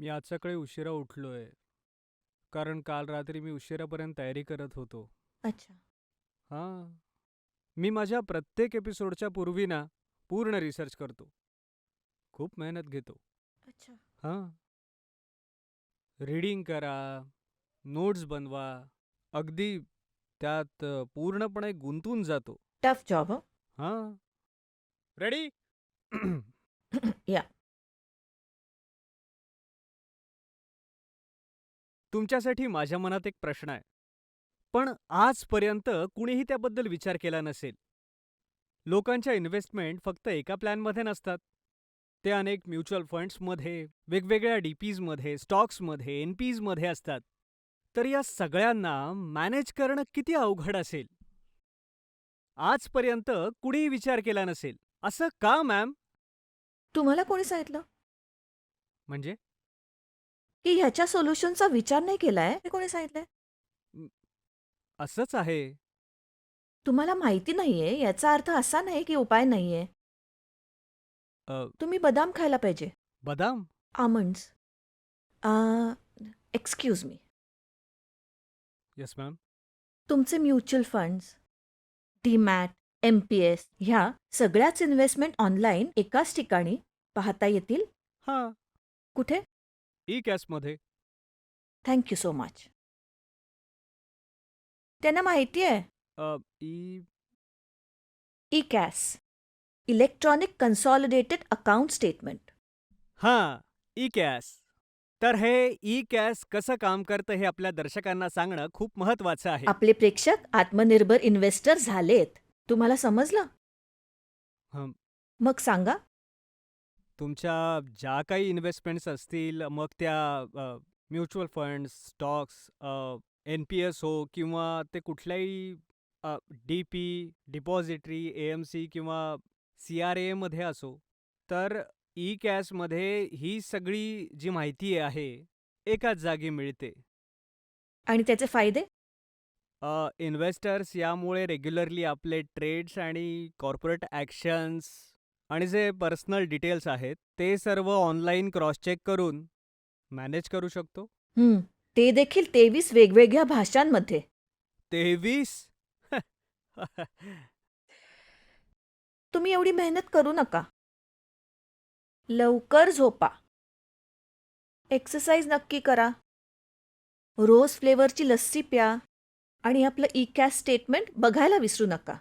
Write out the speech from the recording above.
मी आज सकाळी उशिरा उठलोय. कारण काल रात्री मी उशिरापर्यंत तयारी करत होतो. अच्छा. हां. मी माझ्या प्रत्येक एपिसोडच्या पूर्वी ना, पूर्ण रिसर्च करतो. खूप मेहनत घेतो. अच्छा. हां. रीडिंग करा, नोट्स बनवा. अगदी त्यात अ, पूर्णपणे गुंतून जातो. टफ जॉब हं. हां. रेडी? या. तुमच्यासाठी माझ्या मनात एक प्रश्न आहे. पण आजपर्यंत कुणीही त्याबद्दल विचार केला नसेल. लोकांच्या इन्व्हेस्टमेंट फक्त एका प्लॅनमध्ये नसतात. ते अनेक म्युच्युअल फंड्समध्ये, वेगवेगळ्या डी-पीजमध्ये, स्टॉक्समध्ये, एन-पीजमध्ये असतात. तर या सगळ्यांना मॅनेज करणं किती अवघड असेल? आजपर्यंत कुणीही विचार केला नसेल. असं का मॅम? तुम्हाला कोणी सांगितलं? म्हणजे? की ह्याच्या सोल्युशनचा विचार नाही केलाय हे कोणी सांगितलंय? असंच आहे. तुम्हाला माहिती नाहीये याचा अर्थ असा नाही की उपाय नाहीये. अ, तुम्ही बदाम खायला पाहिजे. बदाम? Almonds. Excuse me. Yes ma'am. तुमचे म्युच्युअल फंड्स, डीमॅट, एम-पी-एस ह्या सगळ्याच इन्व्हेस्टमेंट ऑनलाईन एकाच ठिकाणी पाहता येतील? हां. कुठे? ई-कॅशमध्ये. Thank you so much. त्यांना माहिती आहे. अ, E eCAS. Electronic consolidated account statement. हां, ई-कॅश. तर हे ई-कॅश कसं काम करतं हे आपल्या दर्शकांना सांगणं खूप महत्त्वाचं आहे. आपले प्रेक्षक आत्मनिर्भर इन्व्हेस्टर झालेत. तुम्हाला समजलं? हं. मग सांगा. तुमच्या ज्या काही इन्व्हेस्टमेंट्स असतील, मग त्या म्युच्युअल फंड्स, स्टॉक्स, अ, एन-पी-एस हो किंवा ते कुठल्याही अ, डी-पी, डिपॉझिटरी, ए-एम-सी किंवा सी-आर-ए-मध्ये असो, तर ई-कॅशमध्ये ही सगळी जी माहिती आहे, एकाच जागी मिळते. आणि त्याचे फायदे? इन्व्हेस्टर्स यामुळे रेग्युलरली आपले ट्रेड्स आणि कॉर्पोरेट ॲक्शन्स आणि जे पर्सनल डिटेल्स आहेत, ते सर्व ऑनलाईन क्रॉस चेक करून मॅनेज करू शकतो. हं. ते देखील 23 वेगवेगळ्या भाषांमध्ये. 23? तुम्ही एवढी मेहनत करू नका. लवकर झोपा. एक्सरसाइज नक्की करा. रोज फ्लेवरची लस्सी प्या आणि आपलं ई-कॅश स्टेटमेंट बघायला विसरू नका.